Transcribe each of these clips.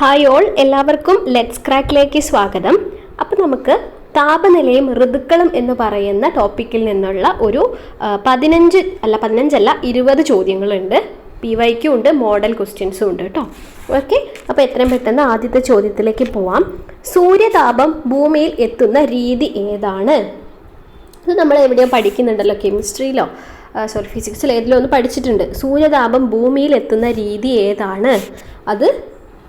Hi all എല്ലാവർക്കും let's ക്രാക്കിലേക്ക് സ്വാഗതം. അപ്പോൾ നമുക്ക് താപനിലയും ഋതുക്കളും എന്ന് പറയുന്ന ടോപ്പിക്കിൽ നിന്നുള്ള ഒരു പതിനഞ്ച് അല്ല പതിനഞ്ചല്ല ഇരുപത് ചോദ്യങ്ങളുണ്ട്. പി വൈക്കും ഉണ്ട് മോഡൽ ക്വസ്റ്റ്യൻസും ഉണ്ട് കേട്ടോ. ഓക്കെ അപ്പോൾ എത്രയും പെട്ടെന്ന് ആദ്യത്തെ ചോദ്യത്തിലേക്ക് പോവാം. സൂര്യതാപം ഭൂമിയിൽ എത്തുന്ന രീതി ഏതാണ്? ഇത് നമ്മൾ എവിടെയോ പഠിക്കുന്നുണ്ടല്ലോ കെമിസ്ട്രിയിലോ സോറി ഫിസിക്സിലോ ഏതിലോ ഒന്ന് പഠിച്ചിട്ടുണ്ട്. സൂര്യതാപം ഭൂമിയിൽ എത്തുന്ന രീതി ഏതാണ്? അത്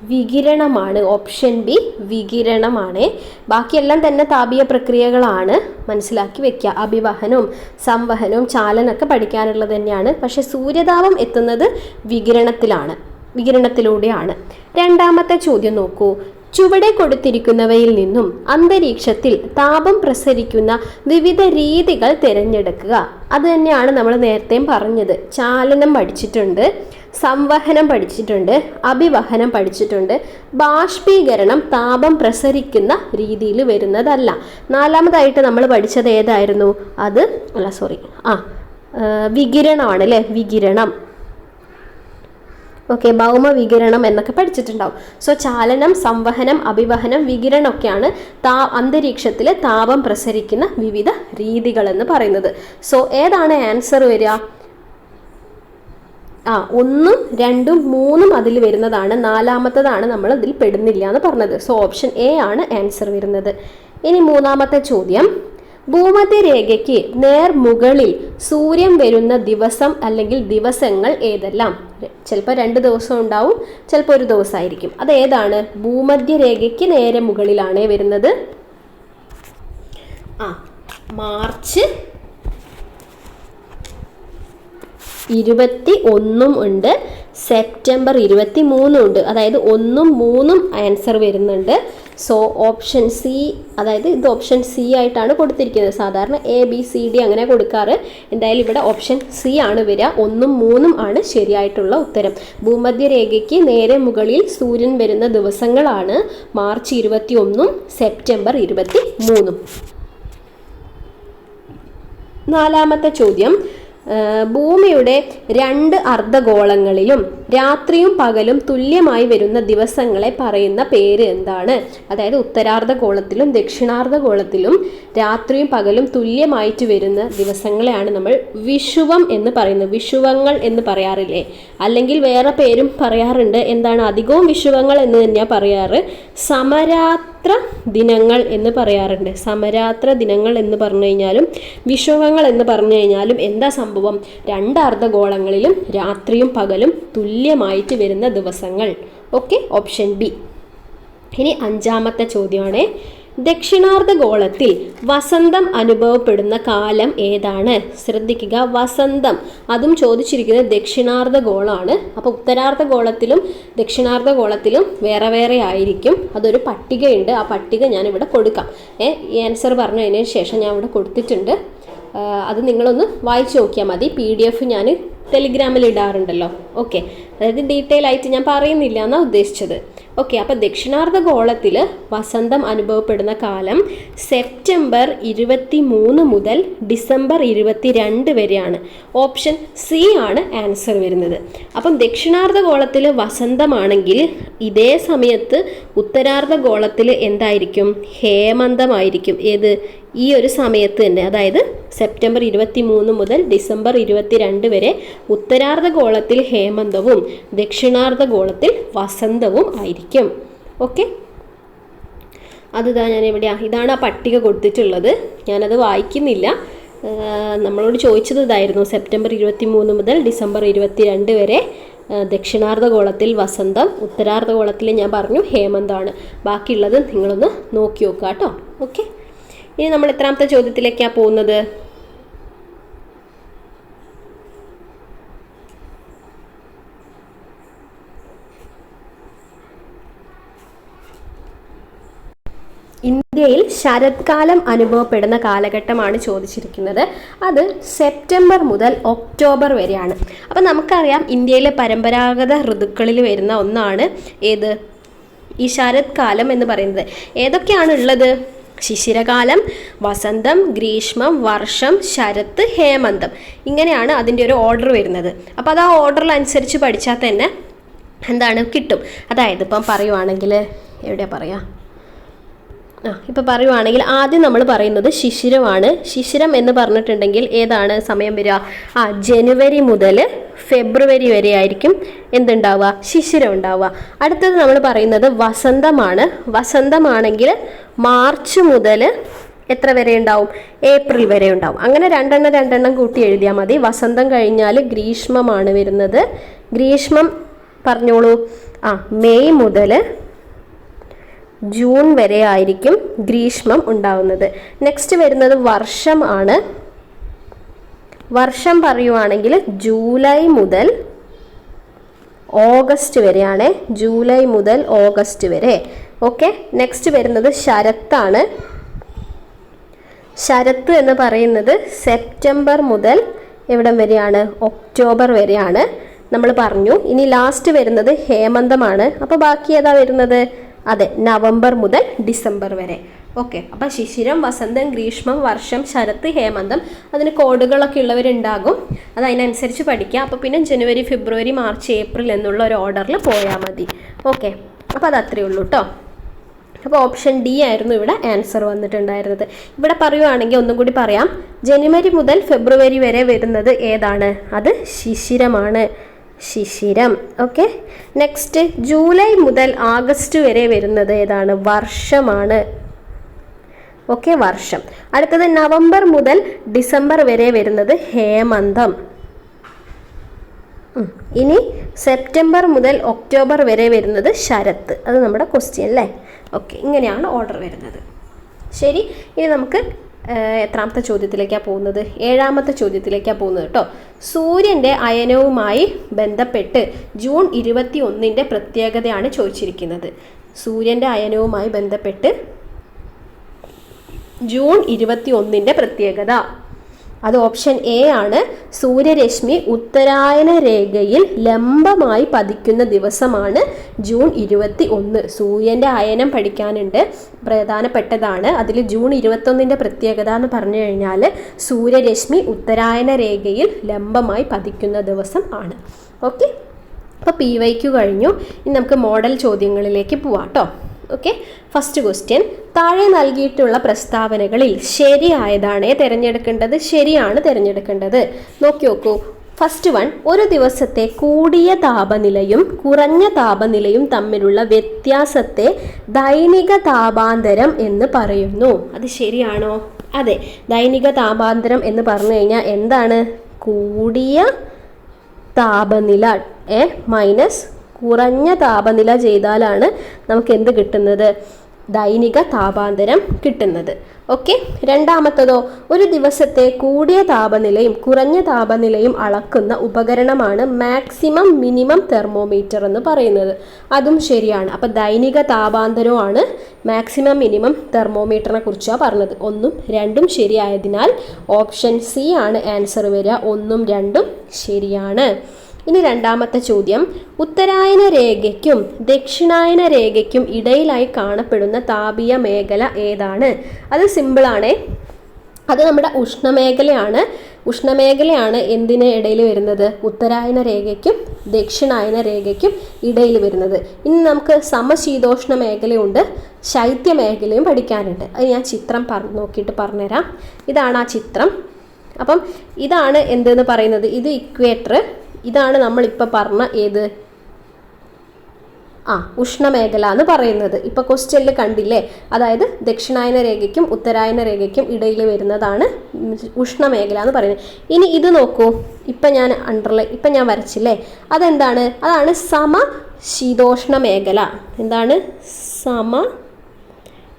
വികിരണമാണ്. Option B വികിരണമാണ്. ബാക്കിയെല്ലാം തന്നെ താപീയ പ്രക്രിയകളാണ് മനസ്സിലാക്കി വെക്കുക അഭിവഹനവും സംവഹനവും ചാലനൊക്കെ പഠിക്കാനുള്ളത് തന്നെയാണ്. പക്ഷെ സൂര്യതാപം എത്തുന്നത് വികിരണത്തിലാണ് വികിരണത്തിലൂടെയാണ്. രണ്ടാമത്തെ ചോദ്യം നോക്കൂ. ചുവടെ കൊടുത്തിരിക്കുന്നവയിൽ നിന്നും അന്തരീക്ഷത്തിൽ താപം പ്രസരിക്കുന്ന വിവിധ രീതികൾ തിരഞ്ഞെടുക്കുക. അത് തന്നെയാണ് നമ്മൾ നേരത്തെയും പറഞ്ഞത്. ചാലനം പഠിച്ചിട്ടുണ്ട്. സംവഹനം പഠിച്ചിട്ടുണ്ട് അഭിവഹനം പഠിച്ചിട്ടുണ്ട്. ബാഷ്പീകരണം താപം പ്രസരിക്കുന്ന രീതിയിൽ വരുന്നതല്ല. നാലാമതായിട്ട് നമ്മൾ പഠിച്ചത് ഏതായിരുന്നു? അത് അല്ല സോറി ആ വികിരണമാണ് അല്ലേ? വികിരണം. ഓക്കെ ഭൗമ വികിരണം എന്നൊക്കെ പഠിച്ചിട്ടുണ്ടാവും. സോ ചാലനം സംവഹനം അഭിവഹനം വികിരണം ഒക്കെയാണ് താ അന്തരീക്ഷത്തിൽ താപം പ്രസരിക്കുന്ന വിവിധ രീതികൾ എന്ന് പറയുന്നത്. സോ ഏതാണ് ആൻസർ വരിക? ആ ഒന്നും രണ്ടും മൂന്നും അതിൽ വരുന്നതാണ്. നാലാമത്തതാണ് നമ്മൾ അതിൽ പെടുന്നില്ല എന്ന് പറഞ്ഞത്. സോ ഓപ്ഷൻ എ ആണ് ആൻസർ വരുന്നത്. ഇനി മൂന്നാമത്തെ ചോദ്യം. ഭൂമധ്യരേഖയ്ക്ക് നേർ മുകളിൽ സൂര്യൻ വരുന്ന ദിവസം അല്ലെങ്കിൽ ദിവസങ്ങൾ ഏതെല്ലാം? ചിലപ്പോൾ രണ്ട് ദിവസം ഉണ്ടാവും ചിലപ്പോൾ ഒരു ദിവസമായിരിക്കും. അത് ഏതാണ്? ഭൂമധ്യരേഖയ്ക്ക് നേരെ മുകളിലാണേ വരുന്നത്. ആ മാർച്ച് ഇരുപത്തി ഒന്നും ഉണ്ട്. സെപ്റ്റംബർ ഇരുപത്തി മൂന്നും ഉണ്ട്. അതായത് ഒന്നും മൂന്നും ആൻസർ വരുന്നുണ്ട്. സോ ഓപ്ഷൻ സി അതായത് ഇത് ഓപ്ഷൻ സി ആയിട്ടാണ് കൊടുത്തിരിക്കുന്നത്. സാധാരണ എ ബി സി ഡി അങ്ങനെ കൊടുക്കാറ്. എന്തായാലും ഇവിടെ ഓപ്ഷൻ സി ആണ് വരിക. ഒന്നും മൂന്നും ആണ് ശരിയായിട്ടുള്ള ഉത്തരം. ഭൂമധ്യരേഖയ്ക്ക് നേരെ മുകളിൽ സൂര്യൻ വരുന്ന ദിവസങ്ങളാണ് മാർച്ച് ഇരുപത്തി ഒന്നും സെപ്റ്റംബർ ഇരുപത്തി മൂന്നും നാലാമത്തെ ചോദ്യം. ഭൂമിയുടെ രണ്ട് അർദ്ധഗോളങ്ങളിലും രാത്രിയും പകലും തുല്യമായി വരുന്ന ദിവസങ്ങളെ പറയുന്ന പേര് എന്താണ്? അതായത് ഉത്തരാർദ്ധഗോളത്തിലും ദക്ഷിണാർദ്ധഗോളത്തിലും രാത്രിയും പകലും തുല്യമായിട്ട് വരുന്ന ദിവസങ്ങളെയാണ് നമ്മൾ വിഷുവം എന്ന് പറയുന്നത്. വിഷുവങ്ങൾ എന്ന് പറയാറില്ലേ? അല്ലെങ്കിൽ വേറെ പേരും പറയാറുണ്ട്. എന്താണ് അധികവും വിഷുവങ്ങൾ എന്ന് തന്നെയാണ് പറയാറ്. സമരാത്ര ദിനങ്ങൾ എന്ന് പറയാറുണ്ട്. സമരാത്ര ദിനങ്ങൾ എന്ന് പറഞ്ഞു കഴിഞ്ഞാലും വിഷുവങ്ങൾ എന്ന് പറഞ്ഞു കഴിഞ്ഞാലും എന്താ സംഭവം രണ്ട് അർദ്ധഗോളങ്ങളിലും രാത്രിയും പകലും തുല്യമായിട്ട് വരുന്ന ദിവസങ്ങൾ. Okay option B. ഇനി അഞ്ചാമത്തെ ചോദ്യമാണ്. ദക്ഷിണാർദ്ധഗോളത്തിൽ വസന്തം അനുഭവപ്പെടുന്ന കാലം ഏതാണ്? ശ്രദ്ധിക്കുക വസന്തം. അതും ചോദിച്ചിരിക്കുന്നത് ദക്ഷിണാർദ്ധഗോളമാണ് അപ്പോൾ ഉത്തരാർദ്ധഗോളത്തിലും ദക്ഷിണാർദ്ധഗോളത്തിലും വേറെ വേറെ ആയിരിക്കും. അതൊരു പട്ടികയുണ്ട്. ആ പട്ടിക ഞാനിവിടെ കൊടുക്കാം. ഏ ആൻസർ പറഞ്ഞതിന് ശേഷം ഞാൻ ഇവിടെ കൊടുത്തിട്ടുണ്ട്. അത് നിങ്ങളൊന്ന് വായിച്ചു നോക്കിയാൽ മതി. പി ഡി എഫ് ഞാൻ ടെലിഗ്രാമിൽ ഇടാറുണ്ടല്ലോ. ഓക്കെ അതായത് ഡീറ്റെയിൽ ആയിട്ട് ഞാൻ പറയുന്നില്ല എന്നാണ് ഉദ്ദേശിച്ചത്. ഓക്കെ അപ്പോൾ ദക്ഷിണാർദ്ധഗോളത്തിൽ വസന്തം അനുഭവപ്പെടുന്ന കാലം സെപ്റ്റംബർ ഇരുപത്തി മൂന്ന് മുതൽ ഡിസംബർ ഇരുപത്തി രണ്ട് വരെയാണ്. ഓപ്ഷൻ സി ആണ് ആൻസർ വരുന്നത്. അപ്പം ദക്ഷിണാർദ്ധഗോളത്തിൽ വസന്തമാണെങ്കിൽ ഇതേ സമയത്ത് ഉത്തരാർദ്ധഗോളത്തിൽ എന്തായിരിക്കും? ഹേമന്തമായിരിക്കും. ഏത്? ഈ ഒരു സമയത്ത് തന്നെ അതായത് സെപ്റ്റംബർ ഇരുപത്തി മൂന്ന് മുതൽ ഡിസംബർ ഇരുപത്തി രണ്ട് വരെ ഉത്തരാർദ്ധഗോളത്തിൽ ഹേമന്തവും ദക്ഷിണാർദ്ധഗോളത്തിൽ വസന്തവും ആയിരിക്കും. ഓക്കെ? അതിതാ ഞാൻ എവിടെയാ ഇതാണ് ആ പട്ടിക കൊടുത്തിട്ടുള്ളത്. ഞാനത് വായിക്കുന്നില്ല. നമ്മളോട് ചോദിച്ചത് ഇതായിരുന്നു സെപ്റ്റംബർ ഇരുപത്തി മൂന്ന് മുതൽ ഡിസംബർ ഇരുപത്തി രണ്ട് വരെ ദക്ഷിണാർദ്ധഗോളത്തിൽ വസന്തം ഉത്തരാർദ്ധഗോളത്തിൽ ഞാൻ പറഞ്ഞു ഹേമന്താണ്. ബാക്കിയുള്ളത് നിങ്ങളൊന്ന് നോക്കി നോക്കുക കേട്ടോ ഓക്കെ? ഇനി നമ്മൾ എത്രാമത്തെ ചോദ്യത്തിലേക്കാണ് പോകുന്നത്? ഇന്ത്യയിൽ ശരത്കാലം അനുഭവപ്പെടുന്ന കാലഘട്ടമാണ് ചോദിച്ചിരിക്കുന്നത്. അത് സെപ്റ്റംബർ മുതൽ ഒക്ടോബർ വരെയാണ്. അപ്പം നമുക്കറിയാം ഇന്ത്യയിലെ പരമ്പരാഗത ഋതുക്കളിൽ വരുന്ന ഒന്നാണ് ഏത്? ഈ ശരത്കാലം എന്ന് പറയുന്നത്. ഏതൊക്കെയാണ് ഉള്ളത്? ശിശിരകാലം വസന്തം ഗ്രീഷ്മം വർഷം ശരത്ത് ഹേമന്തം. ഇങ്ങനെയാണ് അതിന്റെ ഒരു ഓർഡർ വരുന്നത്. അപ്പോൾ അത് ആ ഓർഡറിൽ അനുസരിച്ച് പഠിച്ചാൽ തന്നെ എന്താണ് കിട്ടും. അതായത് ഇപ്പം പറയുവാണെങ്കിൽ എവിടെയാ പറയാ ആ ഇപ്പം പറയുവാണെങ്കിൽ ആദ്യം നമ്മൾ പറയുന്നത് ശിശിരമാണ്. ശിശിരം എന്ന് പറഞ്ഞിട്ടുണ്ടെങ്കിൽ ഏതാണ്? സമയം വരിക. ആ ജനുവരി മുതൽ ഫെബ്രുവരി വരെ ആയിരിക്കും എന്തുണ്ടാവുക? ശിശിരം ഉണ്ടാവുക. അടുത്തത് നമ്മൾ പറയുന്നത് വസന്തമാണ്. വസന്തമാണെങ്കിൽ മാർച്ച് മുതൽ എത്ര വരെ ഉണ്ടാവും? ഏപ്രിൽ വരെ ഉണ്ടാവും. അങ്ങനെ രണ്ടെണ്ണം രണ്ടെണ്ണം കൂട്ടി എഴുതിയാൽ മതി. വസന്തം കഴിഞ്ഞാൽ ഗ്രീഷ്മമാണ് വരുന്നത്. ഗ്രീഷ്മം പറഞ്ഞോളൂ. ആ മെയ് മുതൽ ജൂൺ വരെ ആയിരിക്കും ഗ്രീഷ്മം ഉണ്ടാവുന്നത്. നെക്സ്റ്റ് വരുന്നത് വർഷം ആണ്. വർഷം പറയുവാണെങ്കിൽ ജൂലൈ മുതൽ ഓഗസ്റ്റ് വരെയാണ്. ജൂലൈ മുതൽ ഓഗസ്റ്റ് വരെ. ഓക്കെ? നെക്സ്റ്റ് വരുന്നത് ശരത്താണ്. ശരത്ത് എന്ന് പറയുന്നത് സെപ്റ്റംബർ മുതൽ എവിടം വരെയാണ്? ഒക്ടോബർ വരെയാണ്. നമ്മൾ പറഞ്ഞു. ഇനി ലാസ്റ്റ് വരുന്നത് ഹേമന്തമാണ്. അപ്പോൾ ബാക്കി ഏതാ വരുന്നത്? അതെ നവംബർ മുതൽ ഡിസംബർ വരെ. ഓക്കെ. അപ്പം ശിശിരം വസന്തം ഗ്രീഷ്മം വർഷം ശരത്ത് ഹേമന്തം അതിന് കോഡുകളൊക്കെ ഉള്ളവരുണ്ടാകും. അത് അതിനനുസരിച്ച് പഠിക്കുക അപ്പോൾ പിന്നെ ജനുവരി ഫെബ്രുവരി മാർച്ച് ഏപ്രിൽ എന്നുള്ള ഒരു ഓർഡറിൽ പോയാൽ മതി. ഓക്കെ. അപ്പോൾ അത് അത്രയേ ഉള്ളൂ കേട്ടോ അപ്പോൾ ഓപ്ഷൻ ഡി ആയിരുന്നു ഇവിടെ ആൻസർ വന്നിട്ടുണ്ടായിരുന്നത്. ഇവിടെ പറയുവാണെങ്കിൽ ഒന്നും കൂടി പറയാം. ജനുവരി മുതൽ ഫെബ്രുവരി വരെ വരുന്നത് ഏതാണ്? അത് ശിശിരമാണ്. ശിശിരം. ഓക്കെ. നെക്സ്റ്റ് ജൂലൈ മുതൽ ആഗസ്റ്റ് വരെ വരുന്നത് ഏതാണ്? വർഷമാണ്. ഓക്കെ വർഷം. അടുത്തത് നവംബർ മുതൽ ഡിസംബർ വരെ വരുന്നത് ഹേമന്തം. ഇനി സെപ്റ്റംബർ മുതൽ ഒക്ടോബർ വരെ വരുന്നത് ശരത്ത്. അത് നമ്മുടെ ക്വസ്റ്റ്യൻ അല്ലേ? ഓക്കെ ഇങ്ങനെയാണ് ഓർഡർ വരുന്നത്. ശരി ഇനി നമുക്ക് എത്രാമത്തെ ചോദ്യത്തിലേക്കാണ് പോകുന്നത്? ഏഴാമത്തെ ചോദ്യത്തിലേക്കാണ് പോകുന്നത് കേട്ടോ സൂര്യന്റെ അയനവുമായി ബന്ധപ്പെട്ട് ജൂൺ ഇരുപത്തി ഒന്നിന്റെ പ്രത്യേകതയാണ് ചോദിച്ചിരിക്കുന്നത്. സൂര്യന്റെ അയനവുമായി ബന്ധപ്പെട്ട് ജൂൺ ഇരുപത്തി ഒന്നിന്റെ പ്രത്യേകത. അത് ഓപ്ഷൻ എ ആണ്. സൂര്യരശ്മി ഉത്തരായന രേഖയിൽ ലംബമായി പതിക്കുന്ന ദിവസമാണ് ജൂൺ ഇരുപത്തി ഒന്ന് സൂര്യന്റെ അയനം പഠിക്കാനുണ്ട്. പ്രധാനപ്പെട്ടതാണ്. അതിൽ ജൂൺ ഇരുപത്തൊന്നിന്റെ പ്രത്യേകത എന്ന് പറഞ്ഞു കഴിഞ്ഞാൽ സൂര്യരശ്മി ഉത്തരായന രേഖയിൽ ലംബമായി പതിക്കുന്ന ദിവസം ആണ്. ഓക്കെ? അപ്പോൾ പി വൈക്ക് കഴിഞ്ഞു. ഇനി നമുക്ക് മോഡൽ ചോദ്യങ്ങളിലേക്ക് പോവാം കേട്ടോ ഓക്കെ ഫസ്റ്റ് ക്വസ്റ്റ്യൻ താഴെ നൽകിയിട്ടുള്ള പ്രസ്താവനകളിൽ ശരിയായതാണ് തിരഞ്ഞെടുക്കേണ്ടത് ശരിയാണ് തിരഞ്ഞെടുക്കേണ്ടത്. നോക്കി നോക്കൂ. ഫസ്റ്റ് വൺ ഒരു ദിവസത്തെ കൂടിയ താപനിലയും കുറഞ്ഞ താപനിലയും തമ്മിലുള്ള വ്യത്യാസത്തെ ദൈനിക താപാന്തരം എന്ന് പറയുന്നു. അത് ശരിയാണോ? അതെ. ദൈനിക താപാന്തരം എന്ന് പറഞ്ഞു കഴിഞ്ഞാൽ എന്താണ്? കൂടിയ താപനില ഏ മൈനസ് കുറഞ്ഞ താപനില ചെയ്താലാണ് നമുക്ക് എന്ത് കിട്ടുന്നത്? ദൈനിക താപാന്തരം കിട്ടുന്നത്. ഓക്കെ? രണ്ടാമത്തതോ ഒരു ദിവസത്തെ കൂടിയ താപനിലയും കുറഞ്ഞ താപനിലയും അളക്കുന്ന ഉപകരണമാണ് മാക്സിമം മിനിമം തെർമോമീറ്റർ എന്ന് പറയുന്നത്. അതും ശരിയാണ്. അപ്പം ദൈനിക താപാന്തരമാണ് മാക്സിമം മിനിമം തെർമോമീറ്ററിനെ കുറിച്ചാണ് പറഞ്ഞത്. ഒന്നും രണ്ടും ശരിയായതിനാൽ ഓപ്ഷൻ സി ആണ് ആൻസർ വരിക. ഒന്നും രണ്ടും ശരിയാണ്. ഇനി രണ്ടാമത്തെ ചോദ്യം. ഉത്തരായന രേഖയ്ക്കും ദക്ഷിണായന രേഖയ്ക്കും ഇടയിലായി കാണപ്പെടുന്ന താപീയ മേഖല ഏതാണ്? അത് സിമ്പിളാണേ അത് നമ്മുടെ ഉഷ്ണമേഖലയാണ്. ഉഷ്ണമേഖലയാണ് എന്തിന് ഇടയിൽ വരുന്നത്? ഉത്തരായന രേഖയ്ക്കും ദക്ഷിണായന രേഖയ്ക്കും ഇടയിൽ വരുന്നത്. ഇനി നമുക്ക് സമശീതോഷ്ണ മേഖലയുണ്ട്. ശൈത്യ മേഖലയും പഠിക്കാനുണ്ട്. അത് ഞാൻ ചിത്രം പറ നോക്കിയിട്ട് പറഞ്ഞുതരാം. ഇതാണ് ആ ചിത്രം. അപ്പം ഇതാണ് എന്തെന്ന് പറയുന്നത്? ഇത് ഇക്വേറ്റർ ഇതാണ് നമ്മളിപ്പോൾ പറഞ്ഞ ഏത്? ആ ഉഷ്ണമേഖല എന്ന് പറയുന്നത്. ഇപ്പോൾ ക്വസ്റ്റ്യനിൽ കണ്ടില്ലേ? അതായത് ദക്ഷിണായന രേഖയ്ക്കും ഉത്തരായന രേഖയ്ക്കും ഇടയിൽ വരുന്നതാണ് ഉഷ്ണമേഖല എന്ന് പറയുന്നത്. ഇനി ഇത് നോക്കൂ. ഇപ്പം ഞാൻ അണ്ടർലൈ ഇപ്പം ഞാൻ വരച്ചില്ലേ? അതെന്താണ്? അതാണ് സമ ശീതോഷ്ണ മേഖല. എന്താണ്? സമ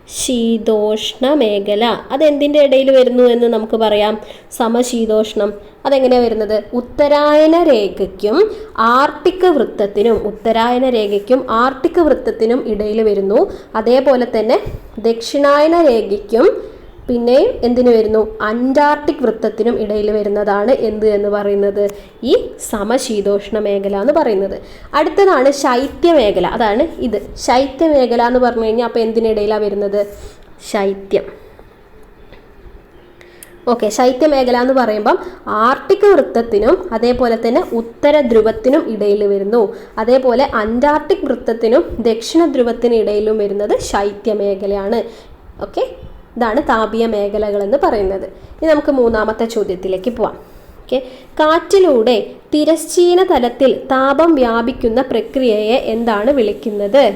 ശീതോഷ്ണ മേഖല അതെന്തിന്റെ ഇടയിൽ വരുന്നു എന്ന് നമുക്ക് പറയാം. സമശീതോഷ്ണം. അതെങ്ങനെയാണ് വരുന്നത്? ഉത്തരായന രേഖയ്ക്കും ആർട്ടിക് വൃത്തത്തിനും ഉത്തരായന രേഖയ്ക്കും ആർട്ടിക് വൃത്തത്തിനും ഇടയിൽ വരുന്നു. അതേപോലെ തന്നെ ദക്ഷിണായന രേഖയ്ക്കും പിന്നെയും എന്തിനു വരുന്നു? അന്റാർട്ടിക് വൃത്തത്തിനും ഇടയിൽ വരുന്നതാണ് എന്ത് എന്ന് പറയുന്നത്? ഈ സമശീതോഷ്ണ മേഖല എന്ന് പറയുന്നത്. അടുത്തതാണ് ശൈത്യ മേഖല അതാണ് ഇത്. ശൈത്യ മേഖല എന്ന് പറഞ്ഞു കഴിഞ്ഞാൽ അപ്പോൾ എന്തിനിടയിലാണ് വരുന്നത്? ശൈത്യം. ഓക്കെ ശൈത്യമേഖല എന്ന് പറയുമ്പം ആർട്ടിക് വൃത്തത്തിനും അതേപോലെ തന്നെ ഉത്തര ധ്രുവത്തിനും ഇടയിൽ വരുന്നു. അതേപോലെ അന്റാർട്ടിക് വൃത്തത്തിനും ദക്ഷിണ ധ്രുവത്തിനും ഇടയിലും വരുന്നത് ശൈത്യമേഖലയാണ്. ഓക്കെ ഇതാണ് താപീയ മേഖലകൾ എന്ന് പറയുന്നത്. ഇനി നമുക്ക് മൂന്നാമത്തെ ചോദ്യത്തിലേക്ക് പോവാം. ഓക്കെ. കാറ്റിലൂടെ തിരശ്ചീന തലത്തിൽ താപം വ്യാപിക്കുന്ന പ്രക്രിയയെ എന്താണ് വിളിക്കുന്നത്?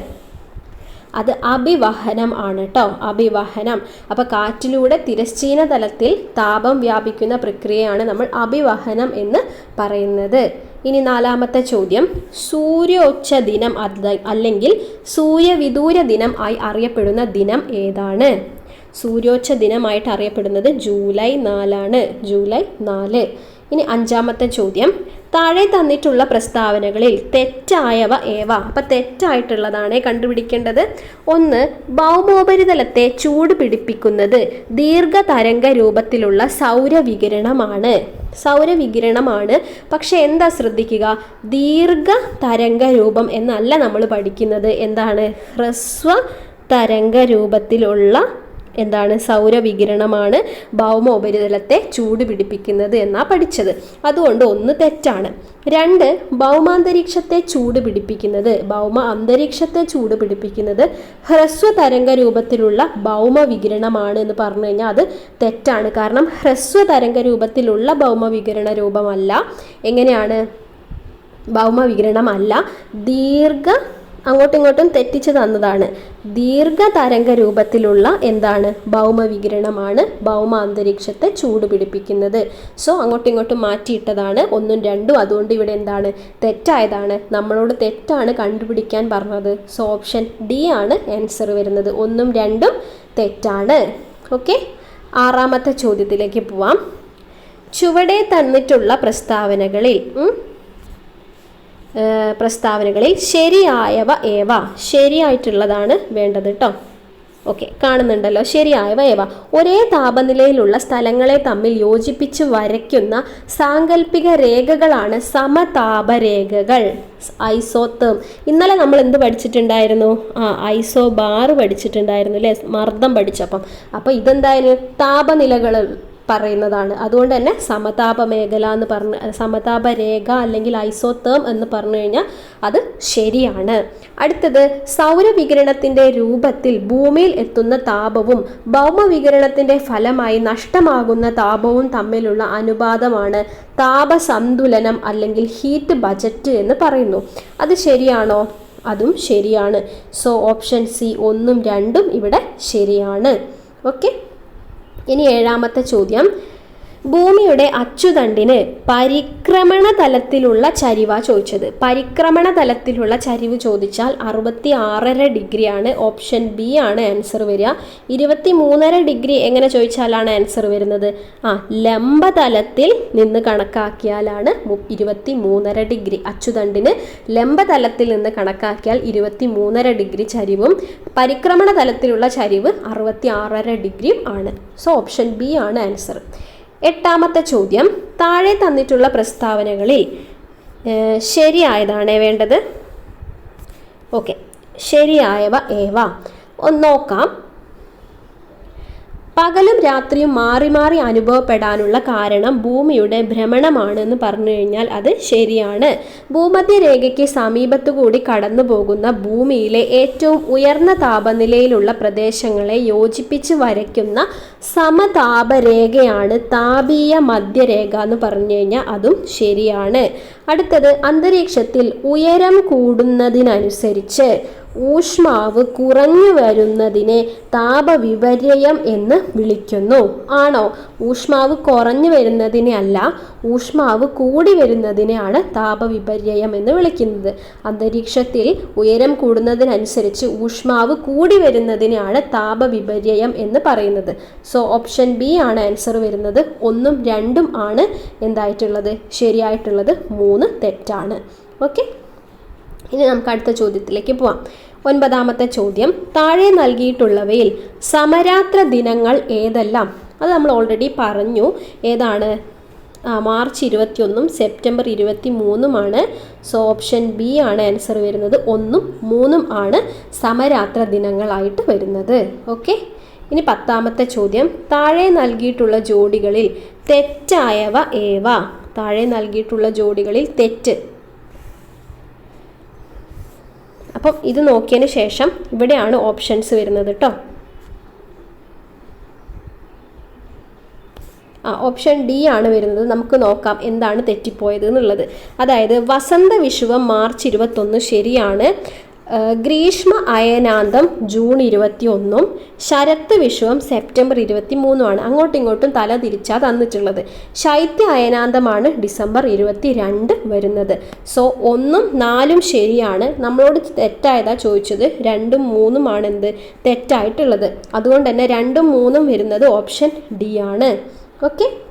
അത് അഭിവഹനം ആണ് കേട്ടോ അഭിവഹനം. അപ്പോൾ കാറ്റിലൂടെ തിരശ്ചീന തലത്തിൽ താപം വ്യാപിക്കുന്ന പ്രക്രിയയാണ് നമ്മൾ അഭിവഹനം എന്ന് പറയുന്നത്. ഇനി നാലാമത്തെ ചോദ്യം. സൂര്യോച്ച ദിനം അല്ലെങ്കിൽ സൂര്യവിദൂര ദിനം ആയി അറിയപ്പെടുന്ന ദിനം ഏതാണ്? സൂര്യോച്ച ദിനമായിട്ട് അറിയപ്പെടുന്നത് ജൂലൈ നാലാണ്. ജൂലൈ നാല്. ഇനി അഞ്ചാമത്തെ ചോദ്യം. താഴെ തന്നിട്ടുള്ള പ്രസ്താവനകളിൽ തെറ്റായവ ഏവ? അപ്പം തെറ്റായിട്ടുള്ളതാണ് കണ്ടുപിടിക്കേണ്ടത്. ഒന്ന് ഭൗമോപരിതലത്തെ ചൂട് പിടിപ്പിക്കുന്നത് ദീർഘതരംഗ രൂപത്തിലുള്ള സൗരവികിരണമാണ്. സൗരവികിരണമാണ്. പക്ഷെ എന്താ ശ്രദ്ധിക്കുക? ദീർഘ തരംഗ രൂപം എന്നല്ല നമ്മൾ പഠിക്കുന്നത്. എന്താണ്? ഹ്രസ്വ തരംഗ രൂപത്തിലുള്ള എന്താണ് സൗരവികിരണമാണ് ഭൗമ ഉപരിതലത്തെ ചൂട് പിടിപ്പിക്കുന്നത് എന്നാ പഠിച്ചത്. അതുകൊണ്ട് ഒന്ന് തെറ്റാണ്. രണ്ട് ഭൗമാന്തരീക്ഷത്തെ ചൂട് പിടിപ്പിക്കുന്നത് ഭൗമ അന്തരീക്ഷത്തെ ചൂട് പിടിപ്പിക്കുന്നത് ഹ്രസ്വ തരംഗ രൂപത്തിലുള്ള ഭൗമ വികിരണമാണ് എന്ന് പറഞ്ഞു കഴിഞ്ഞാൽ അത് തെറ്റാണ്. കാരണം ഹ്രസ്വ തരംഗ രൂപത്തിലുള്ള ഭൗമ വികിരണ രൂപമല്ല. എങ്ങനെയാണ്? ഭൗമ വികിരണമല്ല ദീർഘ അങ്ങോട്ടും ഇങ്ങോട്ടും തെറ്റിച്ച് തന്നതാണ്. ദീർഘതരംഗ രൂപത്തിലുള്ള എന്താണ്? ഭൗമവികിരണമാണ് ഭൗമ അന്തരീക്ഷത്തെ ചൂട് പിടിപ്പിക്കുന്നത് സോ അങ്ങോട്ടും ഇങ്ങോട്ടും മാറ്റിയിട്ടതാണ് ഒന്നും രണ്ടും. അതുകൊണ്ട് ഇവിടെ എന്താണ്? തെറ്റായതാണ്. നമ്മളോട് തെറ്റാണ് കണ്ടുപിടിക്കാൻ പറഞ്ഞത്. സോ ഓപ്ഷൻ ഡി ആണ് ആൻസർ വരുന്നത്. ഒന്നും രണ്ടും തെറ്റാണ്. ഓക്കെ? ആറാമത്തെ ചോദ്യത്തിലേക്ക് പോവാം. ചുവടെ തന്നിട്ടുള്ള പ്രസ്താവനകളിൽ പ്രസ്താവനകളിൽ ശരിയായവ ഏവ? ശരിയായിട്ടുള്ളതാണ് വേണ്ടത് കേട്ടോ ഓക്കെ കാണുന്നുണ്ടല്ലോ. ശരിയായവ ഏവ? ഒരേ താപനിലയിലുള്ള സ്ഥലങ്ങളെ തമ്മിൽ യോജിപ്പിച്ച് വരയ്ക്കുന്ന സാങ്കല്പിക രേഖകളാണ് സമതാപരേഖകൾ. ഐസോത്തേം ഇന്നലെ നമ്മൾ എന്ത് പഠിച്ചിട്ടുണ്ടായിരുന്നു? ആ ഐസോ ബാർ പഠിച്ചിട്ടുണ്ടായിരുന്നു അല്ലേ മർദ്ദം പഠിച്ചപ്പം. അപ്പോൾ ഇതെന്തായാലും താപനിലകൾ പറയുന്നതാണ്. അതുകൊണ്ട് തന്നെ സമതാപ മേഖല എന്ന് പറഞ്ഞ സമതാപ രേഖ അല്ലെങ്കിൽ ഐസോത്തേം എന്ന് പറഞ്ഞു കഴിഞ്ഞാൽ അത് ശരിയാണ്. അടുത്തത് സൗരവികിരണത്തിന്റെ രൂപത്തിൽ ഭൂമിയിൽ എത്തുന്ന താപവും ഭൗമവികിരണത്തിന്റെ ഫലമായി നഷ്ടമാകുന്ന താപവും തമ്മിലുള്ള അനുപാതമാണ് താപസന്തുലനം അല്ലെങ്കിൽ ഹീറ്റ് ബജറ്റ് എന്ന് പറയുന്നു. അത് ശരിയാണോ? അതും ശരിയാണ്. സോ ഓപ്ഷൻ സി ഒന്നും രണ്ടും ഇവിടെ ശരിയാണ്. ഓക്കെ? ഇനി ഏഴാമത്തെ ചോദ്യം. ഭൂമിയുടെ അച്ചുതണ്ടിന് പരിക്രമണ തലത്തിലുള്ള ചരിവ ചോദിച്ചത്. പരിക്രമണ തലത്തിലുള്ള ചരിവ് ചോദിച്ചാൽ അറുപത്തി ആറര ഡിഗ്രിയാണ് ഓപ്ഷൻ ബി ആണ് ആൻസർ വരിക. ഇരുപത്തി മൂന്നര ഡിഗ്രി എങ്ങനെ ചോദിച്ചാലാണ് ആൻസർ വരുന്നത്? ആ ലംബതലത്തിൽ നിന്ന് കണക്കാക്കിയാലാണ് ഇരുപത്തി മൂന്നര ഡിഗ്രി അച്ചുതണ്ടിന് ലംബതലത്തിൽ നിന്ന് കണക്കാക്കിയാൽ ഇരുപത്തി മൂന്നര ഡിഗ്രി ചരിവും പരിക്രമണ തലത്തിലുള്ള ചരിവ് അറുപത്തി ആറര ഡിഗ്രിയും ആണ്. സോ ഓപ്ഷൻ ബി ആണ് ആൻസർ. എട്ടാമത്തെ ചോദ്യം. താഴെ തന്നിട്ടുള്ള പ്രസ്താവനകളിൽ ശരിയായതാണ് വേണ്ടത്. ഓക്കെ. ശരിയായവ ഏവ? നോക്കാം. പകലും രാത്രിയും മാറി മാറി അനുഭവപ്പെടാനുള്ള കാരണം ഭൂമിയുടെ ഭ്രമണമാണെന്ന് പറഞ്ഞു കഴിഞ്ഞാൽ അത് ശരിയാണ്. ഭൂമധ്യരേഖയ്ക്ക് സമീപത്തുകൂടി കടന്നു പോകുന്ന ഭൂമിയിലെ ഏറ്റവും ഉയർന്ന താപനിലയിലുള്ള പ്രദേശങ്ങളെ യോജിപ്പിച്ച് വരയ്ക്കുന്ന സമതാപരേഖയാണ് താപീയ മധ്യരേഖ എന്ന് പറഞ്ഞു കഴിഞ്ഞാൽ അതും ശരിയാണ്. അടുത്തത് അന്തരീക്ഷത്തിൽ ഉയരം കൂടുന്നതിനനുസരിച്ച്. ഊഷ്മാവ് കുറഞ്ഞു വരുന്നതിനെ താപവിപര്യം എന്ന് വിളിക്കുന്നു. ആണോ? ഊഷ്മാവ് കുറഞ്ഞു വരുന്നതിനെ അല്ല ഊഷ്മാവ് കൂടി വരുന്നതിനെയാണ് താപവിപര്യം എന്ന് വിളിക്കുന്നത്. അന്തരീക്ഷത്തിൽ ഉയരം കൂടുന്നതിനനുസരിച്ച് ഊഷ്മാവ് കൂടി വരുന്നതിനെയാണ് താപവിപര്യം എന്ന് പറയുന്നത്. സോ ഓപ്ഷൻ ബി ആണ് ആൻസർ വരുന്നത്. ഒന്നും രണ്ടും ആണ് എന്തായിട്ടുള്ളത്? ശരിയായിട്ടുള്ളത് മൂന്ന് തെറ്റാണ്. ഓക്കെ? ഇനി നമുക്ക് അടുത്ത ചോദ്യത്തിലേക്ക് പോവാം. ഒൻപതാമത്തെ ചോദ്യം. താഴെ നൽകിയിട്ടുള്ളവയിൽ സമരാത്ര ദിനങ്ങൾ ഏതെല്ലാം? അത് നമ്മൾ ഓൾറെഡി പറഞ്ഞു. ഏതാണ്? മാർച്ച് ഇരുപത്തിയൊന്നും സെപ്റ്റംബർ ഇരുപത്തി മൂന്നുമാണ് സോ ഓപ്ഷൻ ബി ആണ് ആൻസർ വരുന്നത്. ഒന്നും മൂന്നും ആണ് സമരാത്ര ദിനങ്ങളായിട്ട് വരുന്നത്. ഓക്കെ ഇനി പത്താമത്തെ ചോദ്യം. താഴെ നൽകിയിട്ടുള്ള ജോഡികളിൽ തെറ്റായവ ഏവ? താഴെ നൽകിയിട്ടുള്ള ജോഡികളിൽ തെറ്റ്. അപ്പം ഇത് നോക്കിയതിന് ശേഷം ഇവിടെയാണ് ഓപ്ഷൻസ് വരുന്നത് കേട്ടോ ആ ഓപ്ഷൻ ഡി ആണ് വരുന്നത്. നമുക്ക് നോക്കാം എന്താണ് തെറ്റിപ്പോയത് എന്നുള്ളത്. അതായത് വസന്ത വിഷുവം മാർച്ച് ഇരുപത്തൊന്ന് ശരിയാണ്. ഗ്രീഷ്മ അയനാന്തം ജൂൺ ഇരുപത്തി ഒന്നും ശരത്ത് വിഷുവം സെപ്റ്റംബർ ഇരുപത്തി മൂന്നുമാണ് അങ്ങോട്ടും ഇങ്ങോട്ടും തല തിരിച്ചാ തന്നിട്ടുള്ളത്. ശൈത്യ അയനാന്തമാണ് ഡിസംബർ ഇരുപത്തി രണ്ട് വരുന്നത്. സോ ഒന്നും നാലും ശരിയാണ്. നമ്മളോട് തെറ്റായതാ ചോദിച്ചത്. രണ്ടും മൂന്നുമാണ് എന്ത് തെറ്റായിട്ടുള്ളത്. അതുകൊണ്ട് തന്നെ രണ്ടും മൂന്നും വരുന്നത് ഓപ്ഷൻ ഡി ആണ്. ഓക്കെ?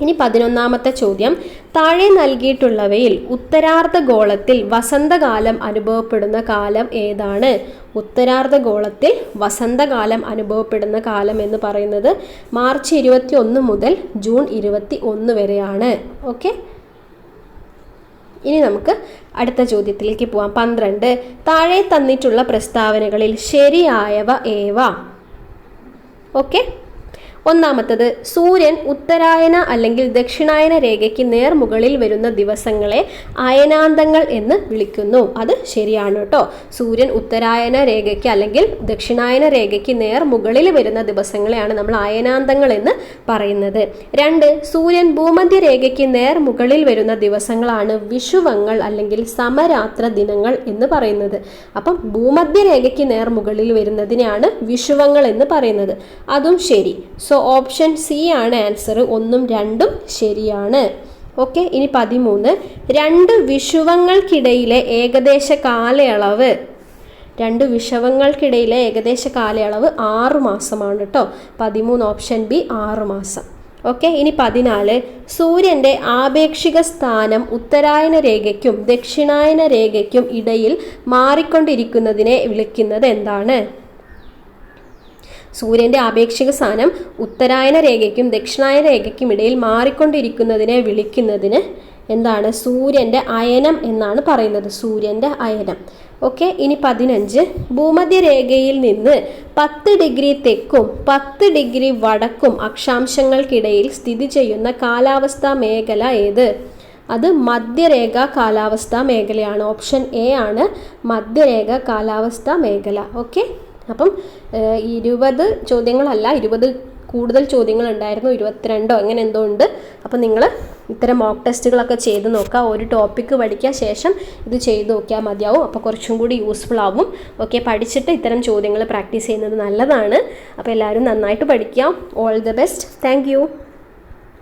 ഇനി പതിനൊന്നാമത്തെ ചോദ്യം. താഴെ നൽകിയിട്ടുള്ളവയിൽ ഉത്തരാർദ്ധ ഗോളത്തിൽ വസന്തകാലം അനുഭവപ്പെടുന്ന കാലം ഏതാണ്? ഉത്തരാർദ്ധ ഗോളത്തിൽ വസന്തകാലം അനുഭവപ്പെടുന്ന കാലം എന്ന് പറയുന്നത് മാർച്ച് ഇരുപത്തി ഒന്ന് മുതൽ ജൂൺ ഇരുപത്തി ഒന്ന് വരെയാണ്. ഓക്കെ? ഇനി നമുക്ക് അടുത്ത ചോദ്യത്തിലേക്ക് പോവാം. പന്ത്രണ്ട്. താഴെ തന്നിട്ടുള്ള പ്രസ്താവനകളിൽ ശരിയായവ ഏവ? ഓക്കെ? ഒന്നാമത്തത് സൂര്യൻ ഉത്തരായന അല്ലെങ്കിൽ ദക്ഷിണായന രേഖയ്ക്ക് നേർമുകളിൽ വരുന്ന ദിവസങ്ങളെ അയനാന്തങ്ങൾ എന്ന് വിളിക്കുന്നു. അത് ശരിയാണ് കേട്ടോ സൂര്യൻ ഉത്തരായന രേഖയ്ക്ക് അല്ലെങ്കിൽ ദക്ഷിണായന രേഖയ്ക്ക് നേർമുകളിൽ വരുന്ന ദിവസങ്ങളെയാണ് നമ്മൾ അയനാന്തങ്ങൾ എന്ന് പറയുന്നത്. രണ്ട് സൂര്യൻ ഭൂമധ്യ രേഖയ്ക്ക് നേർമുകളിൽ വരുന്ന ദിവസങ്ങളാണ് വിഷുവങ്ങൾ അല്ലെങ്കിൽ സമരാത്ര ദിനങ്ങൾ എന്ന് പറയുന്നത്. അപ്പം ഭൂമധ്യ രേഖയ്ക്ക് നേർമുകളിൽ വരുന്നതിനെയാണ് വിഷുവങ്ങൾ എന്ന് പറയുന്നത്. അതും ശരി. സോ ഓപ്ഷൻ സി ആണ് ആൻസർ. ഒന്നും രണ്ടും ശരിയാണ്. ഓക്കെ ഇനി പതിമൂന്ന്. രണ്ട് വിഷുവങ്ങൾക്കിടയിലെ ഏകദേശ കാലയളവ്. രണ്ട് വിഷവങ്ങൾക്കിടയിലെ ഏകദേശ കാലയളവ് ആറു മാസമാണ് കേട്ടോ പതിമൂന്ന് ഓപ്ഷൻ ബി ആറു മാസം. ഓക്കെ ഇനി പതിനാല്. സൂര്യന്റെ ആപേക്ഷിക സ്ഥാനം ഉത്തരായന രേഖയ്ക്കും ദക്ഷിണായന രേഖയ്ക്കും ഇടയിൽ മാറിക്കൊണ്ടിരിക്കുന്നതിനെ വിളിക്കുന്നത് എന്താണ്? സൂര്യന്റെ ആപേക്ഷിക സ്ഥാനം ഉത്തരായന രേഖയ്ക്കും ദക്ഷിണായന രേഖയ്ക്കും ഇടയിൽ മാറിക്കൊണ്ടിരിക്കുന്നതിനെ വിളിക്കുന്നതിന് എന്താണ് സൂര്യന്റെ അയനം എന്നാണ് പറയുന്നത്. സൂര്യന്റെ അയനം. ഓക്കെ ഇനി പതിനഞ്ച്. ഭൂമധ്യരേഖയിൽ നിന്ന് പത്ത് ഡിഗ്രി തെക്കും പത്ത് ഡിഗ്രി വടക്കും അക്ഷാംശങ്ങൾക്കിടയിൽ സ്ഥിതി ചെയ്യുന്ന കാലാവസ്ഥാ മേഖല ഏത്? അത് മധ്യരേഖ കാലാവസ്ഥാ മേഖലയാണ്. ഓപ്ഷൻ എ ആണ് മധ്യരേഖ കാലാവസ്ഥാ മേഖല. ഓക്കെ അപ്പം ഇരുപത് ചോദ്യങ്ങളല്ല ഇരുപത് കൂടുതൽ ചോദ്യങ്ങൾ ഉണ്ടായിരുന്നു ഇരുപത്തിരണ്ടോ അങ്ങനെ എന്തോ ഉണ്ട്. അപ്പം നിങ്ങൾ ഇത്തരം മോക്ക് ടെസ്റ്റുകളൊക്കെ ചെയ്ത് നോക്കുക. ഒരു ടോപ്പിക്ക് പഠിക്കുക ശേഷം ഇത് ചെയ്ത് നോക്കിയാൽ മതിയാവും. അപ്പോൾ കുറച്ചും കൂടി യൂസ്ഫുൾ ആവും. ഓക്കെ പഠിച്ചിട്ട് ഇത്തരം ചോദ്യങ്ങൾ പ്രാക്ടീസ് ചെയ്യുന്നത് നല്ലതാണ്. അപ്പോൾ എല്ലാവരും നന്നായിട്ട് പഠിക്കുക. All the best thank